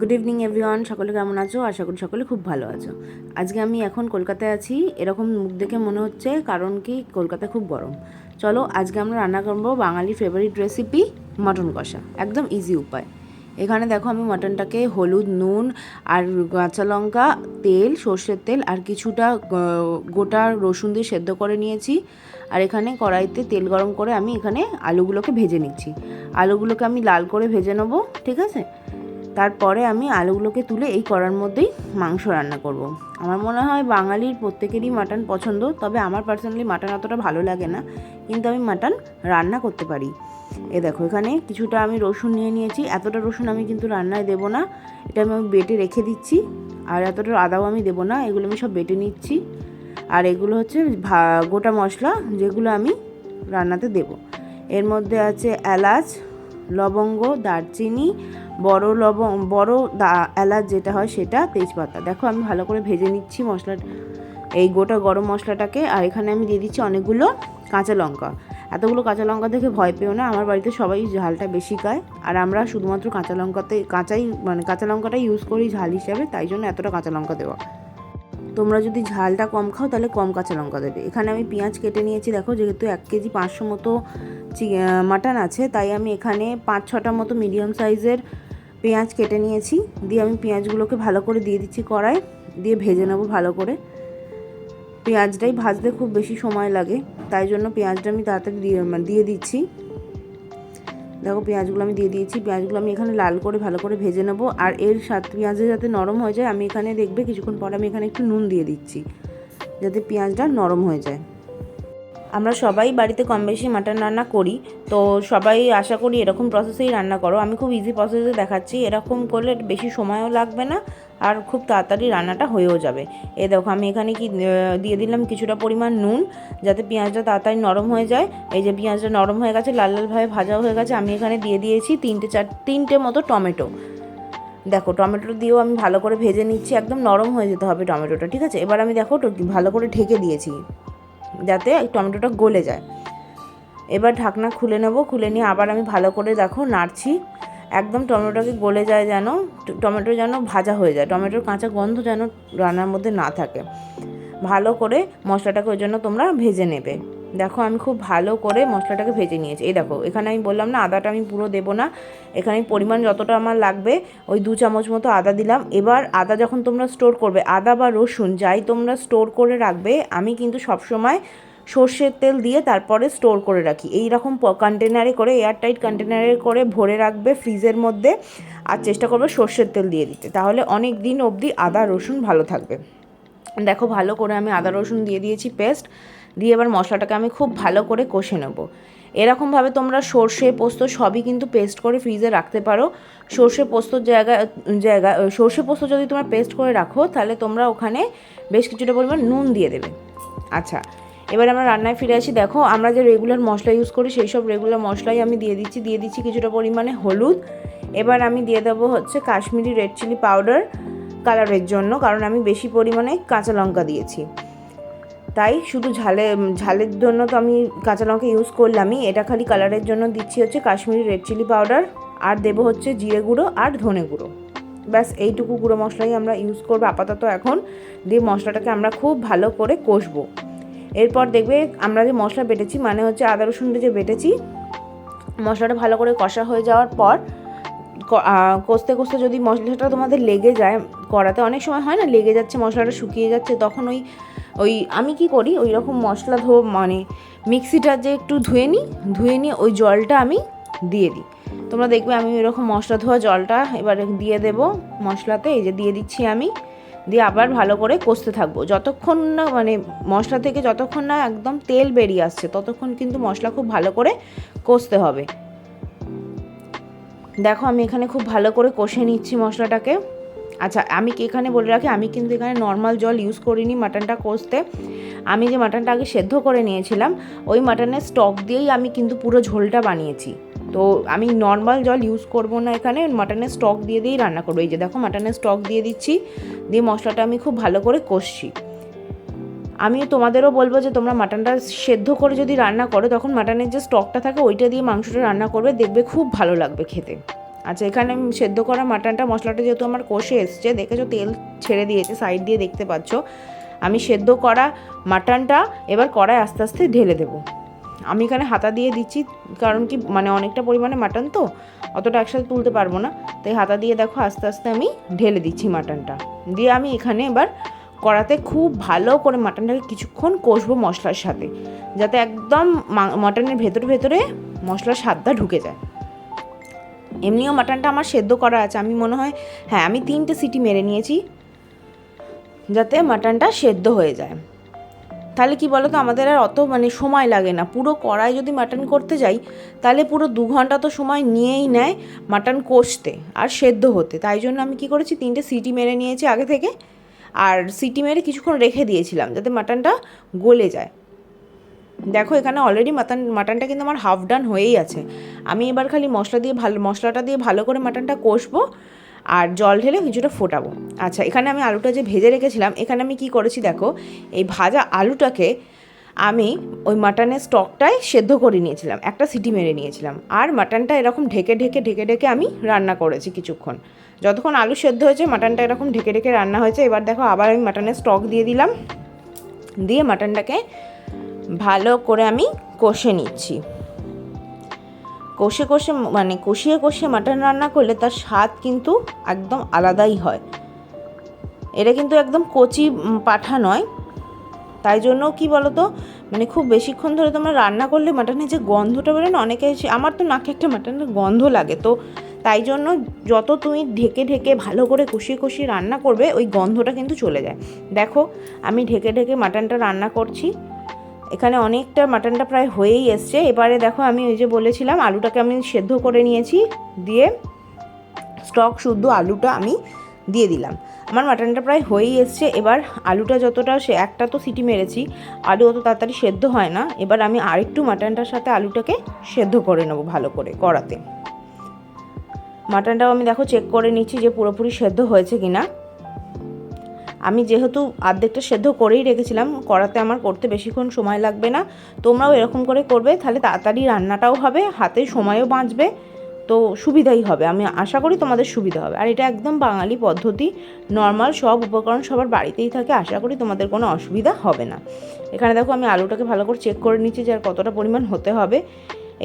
Good evening everyone সকলে কেমন আছো? আশা করি সকলে খুব ভালো আছো। আজকে আমি এখন কলকাতায় আছি। এরকম মুখ দেখে মনে হচ্ছে কারণ কি কলকাতায় খুব গরম। চলো, আজকে আমরা রান্না করব বাঙালি ফেভারিট রেসিপি মটন কষা। একদম ইজি উপায়। এখানে দেখো আমি মটনটাকে হলুদ, নুন আর কাঁচা লঙ্কা, তেল, সর্ষের তেল আর কিছুটা গোটা রসুন দিয়ে সেদ্ধ করে নিয়েছি। আর এখানে কড়াইতে তেল গরম করে আমি এখানে আলুগুলোকে ভেজে নিচ্ছি। আলুগুলোকে আমি লাল করে ভেজে নেব, ঠিক আছে? তারপরে আমি আলুগুলোকে তুলে এই কড়ার মধ্যেই মাংস রান্না করব। আমার মনে হয় বাঙালির প্রত্যেকেরই মাটন পছন্দ, তবে আমার পার্সোনালি মাটন অতটা ভালো লাগে না, কিন্তু আমি মাটন রান্না করতে পারি এ দেখো, এখানে কিছুটা আমি রসুন নিয়ে নিয়েছি, এতটা রসুন আমি কিন্তু রান্নায় দেবো না, এটা আমি বেটে রেখে দিচ্ছি, আর এতটা আদাও আমি দেবো না, এগুলো আমি সব বেটে নিচ্ছি, আর এগুলো হচ্ছে গোটা মশলা যেগুলো আমি রান্নাতে দেব এর মধ্যে আছে এলাচ, লবঙ্গ, দারচিনি বড় লবং বড় দা, এলাচ যেটা হয় সেটা তেজপাতা। দেখো আমি ভালো করে ভেজে নিচ্ছি মশলা এই গোটা গরম মশলাটাকে। আর এখানে আমি দিয়ে দিচ্ছি অনেকগুলো কাঁচা লঙ্কা। এতগুলো কাঁচা লঙ্কা দেখে ভয় পেও না। আমার বাড়িতে সবাই ঝালটা বেশি খায়। আর আমরা শুধুমাত্র কাঁচা লঙ্কাতে কাঁচাই মানে কাঁচা লঙ্কাটাই ইউজ করি ঝাল হিসাবে। তাই জন্য এতটা কাঁচা লঙ্কা দেওয়া। তোমরা যদি ঝালটা কম খাও তাহলে কম কাঁচা লঙ্কা দেবে। এখানে আমি পেঁয়াজ কেটে নিয়েছি। দেখো যেহেতু এক কেজি পাঁচশো মতো মাটন আছে, তাই আমি এখানে পাঁচ ছটা মতো মিডিয়াম সাইজের পেঁয়াজ কেটে নিয়েছি। দিয়ে আমি পেঁয়াজগুলোকে ভালো করে দিয়ে দিচ্ছি কড়াই। দিয়ে ভেজে নেব ভালো করে। পেঁয়াজটাই ভাজতে খুব বেশি সময় লাগে। তাই জন্য পেঁয়াজটা আমি তাড়াতাড়ি দিয়ে মানে দিয়ে দিচ্ছি। দেখো পেঁয়াজগুলো আমি দিয়ে দিয়েছি। পেঁয়াজগুলো আমি এখানে লাল করে ভালো করে ভেজে নেব। আর এর সাথে পেঁয়াজে যাতে নরম হয়ে যায়, আমি এখানে দেখবে কিছুক্ষণ পর আমি এখানে একটু নুন দিয়ে দিচ্ছি। যাতে পেঁয়াজটা নরম হয়ে যায়। আমরা সবাই বাড়িতে কম বেশি মাটন রান্না করি, তো সবাই আশা করি এরকম প্রসেসেই রান্না করো। আমি খুব ইজি প্রসেসে দেখাচ্ছি, এরকম করলে বেশি সময়ও লাগবে না আর খুব তাড়াতাড়ি রান্নাটা হয়েও যাবে। এ দেখো, আমি এখানে কি দিয়ে দিলাম কিছুটা পরিমাণ নুন, যাতে পেঁয়াজটা তাড়াতাড়ি নরম হয়ে যায়। এই যে পেঁয়াজটা নরম হয়ে গেছে, লাল লালভাবে ভাজা হয়ে গেছে, আমি এখানে দিয়ে দিয়েছি তিনটে চার, তিনটে মতো টমেটো। দেখো, টমেটো দিয়েও আমি ভালো করে ভেজে নিচ্ছি, একদম নরম হয়ে যেতে হবে টমেটোটা, ঠিক আছে? এবার আমি দেখো ভালো করে ঢেকে দিয়েছি। যাতে টমেটোটা গলে যায়। এবার ঢাকনা খুলে নেব, খুলে নিয়ে আবার আমি ভালো করে দেখো নাড়ছি। একদম টমেটোটাকে গলে যায় যেন, টমেটো যেন ভাজা হয়ে যায়, টমেটোর কাঁচা গন্ধ যেন রান্নার মধ্যে না থাকে। ভালো করে মশলাটাকে ওই জন্য তোমরা ভেজে নেবে। দেখো, আমি খুব ভালো করে মশলাটাকে ভেজে নিয়েছি। এই দেখো, এখানে আমি বললাম না, আদাটা আমি পুরো দেবো না। এখানে পরিমাণ যতটা আমার লাগবে, ওই দু চামচ মতো আদা দিলাম। এবার আদা যখন তোমরা স্টোর করবে, আদা বা রসুন যাই তোমরা স্টোর করে রাখবে, আমি কিন্তু সবসময় সর্ষের তেল দিয়ে তারপরে স্টোর করে রাখি। এই রকম কন্টেনারে করে এয়ারটাইট কন্টেনারে করে ভরে রাখবে ফ্রিজের মধ্যে আর চেষ্টা করবে সর্ষের তেল দিয়ে দিতে। তাহলে অনেক দিন অবধি আদা, রসুন ভালো থাকবে। দেখো, ভালো করে আমি আদা, রসুন দিয়ে দিয়েছি পেস্ট দিয়ে এবার মশলাটাকে আমি খুব ভালো করে কষে নেব। এরকমভাবে তোমরা সর্ষে, পোস্ত সবই কিন্তু পেস্ট করে ফ্রিজে রাখতে পারো। সর্ষে পোস্তর জায়গা জায়গা সর্ষে, পোস্ত যদি তোমরা পেস্ট করে রাখো, তাহলে তোমরা ওখানে বেশ কিছুটা পরিমাণ নুন দিয়ে দেবে। আচ্ছা এবার আমরা রান্নায় ফিরে আসি। দেখো, আমরা যে রেগুলার মশলা ইউজ করি, সেই সব রেগুলার মশলাই আমি দিয়ে দিচ্ছি দিয়ে দিচ্ছি কিছুটা পরিমাণে হলুদ। এবার আমি দিয়ে দেবো হচ্ছে কাশ্মীরি রেড চিলি পাউডার কালারের জন্য, কারণ আমি বেশি পরিমাণে কাঁচা লঙ্কা দিয়েছি। তাই শুধু ঝালে ঝালের জন্য তো আমি কাঁচা লঙ্কা ইউজ করলামই। এটা খালি কালারের জন্য দিচ্ছি হচ্ছে কাশ্মীরি রেড চিলি পাউডার আর দেবো হচ্ছে জিরে গুঁড়ো আর ধনে গুঁড়ো। ব্যাস, এইটুকু গুঁড়ো মশলাই আমরা ইউজ করব আপাতত এখন। দিয়ে মশলাটাকে আমরা খুব ভালো করে কষবো। এরপর দেখবে আমরা যে মশলা বেটেছি মানে হচ্ছে আদা রসুনটা যে বেটেছি, মশলাটা ভালো করে কষা হয়ে যাওয়ার পর কষতে কষতে যদি মশলাটা তোমাদের লেগে যায় কড়াতে অনেক সময় হয় না, লেগে যাচ্ছে, মশলাটা শুকিয়ে যাচ্ছে, তখন ওই ওই আমি কি করি ওই রকম মশলা ধো মানে মিক্সিটা যে একটু ধুয়ে নিই, ধুয়ে নিয়ে ওই জলটা আমি দিয়ে দিই। তোমরা দেখবে আমি এরকম মশলা ধোয়া জলটা এবার দিয়ে দেব মশলাতে, এই যে দিয়ে দিচ্ছি আমি। দিয়ে আবার ভালো করে কষতে থাকব। যতক্ষণ না মানে মশলা থেকে যতক্ষণ না একদম তেল বেরিয়ে আসছে, ততক্ষণ কিন্তু মশলা খুব ভালো করে কষতে হবে। দেখো আমি এখানে খুব ভালো করে কষে নিচ্ছি মশলাটাকে। আচ্ছা আমি কি এখানে বলে রাখি? আমি কিন্তু এখানে নর্মাল জল ইউজ করিনি মাটনটা কষতে। আমি যে মাটনটা আগে সেদ্ধ করে নিয়েছিলাম, ওই মাটনের স্টক দিয়েই আমি কিন্তু পুরো ঝোলটা বানিয়েছি। তো আমি নর্মাল জল ইউজ করব না এখানে, মাটনের স্টক দিয়ে দিয়েই রান্না করব। এই যে দেখো, মাটনের স্টক দিয়ে দিচ্ছি, দিয়ে মশলাটা আমি খুব ভালো করে কষছি। আমি তোমাদেরও বলব যে তোমরা মাটনটা সেদ্ধ করে যদি রান্না করো, তখন মাটনের যে স্টকটা থাকে, ওইটা দিয়ে মাংসটা রান্না করবে, দেখবে খুব ভালো লাগবে খেতে। আচ্ছা এখানে সেদ্ধ করা মাটনটা, মশলাটা যেহেতু আমার কষে এসছে, দেখেছ তেল ছেড়ে দিয়েছে সাইড দিয়ে দেখতে পাচ্ছ। আমি সেদ্ধ করা মাটনটা এবার কড়ায় আস্তে আস্তে ঢেলে দেবো। আমি এখানে হাতা দিয়ে দিচ্ছি, কারণ কি মানে অনেকটা পরিমাণে মাটন তো, অতটা একসাথে তুলতে পারব না। তাই হাতা দিয়ে দেখো আস্তে আস্তে আমি ঢেলে দিচ্ছি মাটনটা। দিয়ে আমি এখানে এবার কড়াতে খুব ভালো করে মাটনটাকে কিছুক্ষণ কষবো মশলার সাথে, যাতে একদম মাটনের ভেতরে ভেতরে মশলার স্বাদটা ঢুকে যায়। এমনিও মাটনটা আমার সেদ্ধ করা আছে। আমি মনে হয় হ্যাঁ আমি তিনটে সিটি মেরে নিয়েছি, যাতে মাটনটা সেদ্ধ হয়ে যায়। তাহলে কি বলো তো আমাদের আর অত মানে সময় লাগে না। পুরো কড়াই যদি মাটন করতে যাই, তাহলে পুরো দু ঘণ্টা তো সময় নিয়েই নেয় মাটন কষতে আর সেদ্ধ হতে। তাই জন্য আমি কি করেছি, তিনটে সিটি মেরে নিয়েছি আগে থেকে। আর সিটি মেরে কিছুক্ষণ রেখে দিয়েছিলাম, যাতে মাটনটা গলে যায়। দেখো, এখানে অলরেডি মাটন মাটনটা কিন্তু আমার হাফ ডান হয়েই আছে। আমি এবার খালি মশলা দিয়ে ভালো, মশলাটা দিয়ে ভালো করে মাটনটা কষবো আর জল ঢেলে কিছুটা ফোটাবো। আচ্ছা এখানে আমি আলুটা যে ভেজে রেখেছিলাম, এখানে আমি কি করেছি দেখো, এই ভাজা আলুটাকে আমি ওই মাটনের স্টকটায় সেদ্ধ করে নিয়েছিলাম, একটা সিটি মেরে নিয়েছিলাম। আর মাটনটা এরকম ঢেকে ঢেকে ঢেকে ঢেকে আমি রান্না করেছি কিছুক্ষণ। যতক্ষণ আলু সেদ্ধ হয়েছে মাটনটা এরকম ঢেকে ঢেকে রান্না হয়েছে, এবার দেখো আবার আমি মাটনের স্টক দিয়ে দিলাম। দিয়ে মাটনটাকে ভালো করে আমি কষে নিচ্ছি। কষে কষে মানে কষিয়ে কষিয়ে মাটন রান্না করলে তার স্বাদ কিন্তু একদম আলাদাই হয়। এটা কিন্তু একদম কচি পাঠা নয়। তাই জন্য কি বলতো মানে খুব বেশিক্ষণ ধরে তোমরা রান্না করলে মাটনের যে গন্ধটা বেরোয় না, অনেকে আমার তো নাকে একটা মাটনের গন্ধ লাগে, তো তাই জন্য যত তুমি ঢেকে ঢেকে ভালো করে কষিয়ে কষিয়ে রান্না করবে, ওই গন্ধটা কিন্তু চলে যায়। দেখো, আমি ঢেকে ঢেকে মাটনটা রান্না করছি। এখানে অনেকটা মাটনটা প্রায় হয়েই এসছে। এবারে দেখো আমি ওই যে বলেছিলাম, আলুটাকে আমি সেদ্ধ করে নিয়েছি, দিয়ে স্টক শুদ্ধ আলুটা আমি দিয়ে দিলাম। আমার মাটনটা প্রায় হয়েই এসছে। এবার আলুটা যতটা সে, একটা তো সিটি মেরেছি, আলু অত তাড়াতাড়ি সেদ্ধ হয় না। এবার আমি আরেকটু মাটনটার সাথে আলুটাকে সেদ্ধ করে নেব ভালো করে কড়াতে। মাটনটাও আমি দেখো চেক করে নিচ্ছি যে পুরোপুরি সেদ্ধ হয়েছে কি না আমি যেহেতু অর্ধেকটা সেদ্ধ করেই রেখেছিলাম, কড়াতে আমার করতে বেশিক্ষণ সময় লাগবে না। তোমরাও এরকম করে করবে, তাহলে তাড়াতাড়ি রান্নাটাও হবে, হাতে সময়ও বাঁচবে, তো সুবিধাই হবে। আমি আশা করি তোমাদের সুবিধা হবে। আর এটা একদম বাঙালি পদ্ধতি, নর্মাল সব উপকরণ সবার বাড়িতেই থাকে, আশা করি তোমাদের কোনো অসুবিধা হবে না। এখানে দেখো আমি আলুটাকে ভালো করে চেক করে নিচ্ছি যে আর কতটা পরিমাণ হতে হবে।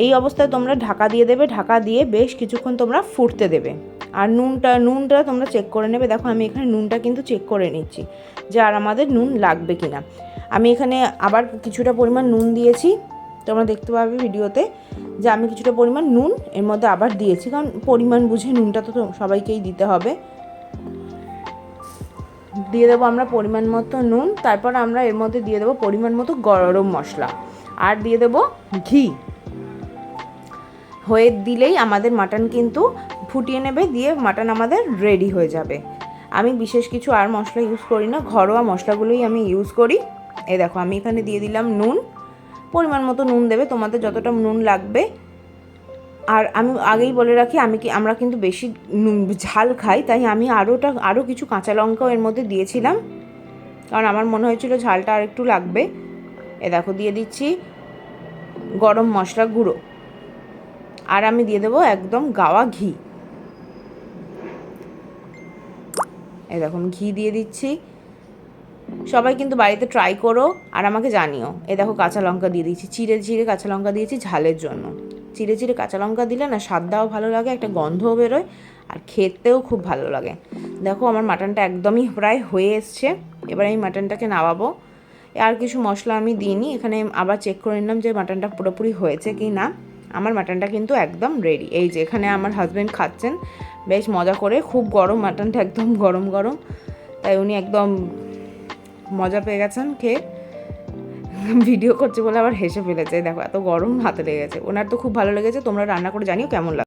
এই অবস্থায় তোমরা ঢাকা দিয়ে দেবে, ঢাকা দিয়ে বেশ কিছুক্ষণ তোমরা ফুটতে দেবে। আর নুনটা নুনটা তোমরা চেক করে নেবে। দেখো, আমি এখানে নুনটা কিন্তু চেক করে নিচ্ছি যে আর আমাদের নুন লাগবে কি না আমি এখানে আবার কিছুটা পরিমাণ নুন দিয়েছি। তোমরা দেখতে পাবে ভিডিওতে যে আমি কিছুটা পরিমাণ নুন এর মধ্যে আবার দিয়েছি। কারণ পরিমাণ বুঝে নুনটা তো সবাইকেই দিতে হবে। দিয়ে দেবো আমরা পরিমাণ মতো নুন। তারপর আমরা এর মধ্যে দিয়ে দেবো পরিমাণ মতো গরম মশলা। আর দিয়ে দেবো ঘি। হয়ে দিলেই আমাদের মাটন কিন্তু ফুটিয়ে নেবে, দিয়ে মাটন আমাদের রেডি হয়ে যাবে। আমি বিশেষ কিছু আর মশলা ইউজ করি না, ঘরোয়া মশলাগুলোই আমি ইউজ করি। এ দেখো, আমি এখানে দিয়ে দিলাম নুন। পরিমাণ মতো নুন দেবে, তোমাদের যতটা নুন লাগবে। আর আমি আগেই বলে রাখি, আমি কি, আমরা কিন্তু বেশি নুন, ঝাল খাই, তাই আমি আরোটা আরও কিছু কাঁচা লঙ্কাও এর মধ্যে দিয়েছিলাম। কারণ আমার মনে হয়েছিল ঝালটা আর একটু লাগবে। এ দেখো, দিয়ে দিচ্ছি গরম মশলা গুঁড়ো। আর আমি দিয়ে দেবো একদম গাওয়া ঘি। এই দেখুন, ঘি দিয়ে দিচ্ছি। সবাই কিন্তু বাড়িতে ট্রাই করো আর আমাকে জানিও। এ দেখো, কাঁচা লঙ্কা দিয়ে দিচ্ছি। চিড়ে চিড়ে কাঁচা লঙ্কা দিয়েছি ঝালের জন্য। চিড়ে চিড়ে কাঁচা লঙ্কা দিলে না স্বাদটাও ভালো লাগে, একটা গন্ধও বেরোয় আর খেতেও খুব ভালো লাগে। দেখো, আমার মাটনটা একদমই প্রায় হয়ে এসছে। এবার আমি মাটনটাকে নামাবো। আর কিছু মশলা আমি দিইনি। এখানে আবার চেক করে নিলাম যে মাটনটা পুরোপুরি হয়েছে কি না আমার মাটনটা কিন্তু একদম রেডি এই যে এখানে আমার হাজব্যান্ড খাচ্ছেন, বেশ মজা করে, খুব গরম মাটনটা একদম গরম গরম। তাই উনি একদম মজা পেয়ে গেছেন, খেয়ে ভিডিও করছে বলে আবার হেসে ফেলেছে। দেখো, এত গরম হাতে লেগেছে। ওনার তো খুব ভালো লেগেছে, তোমরা রান্না করে জানিও কেমন লাগে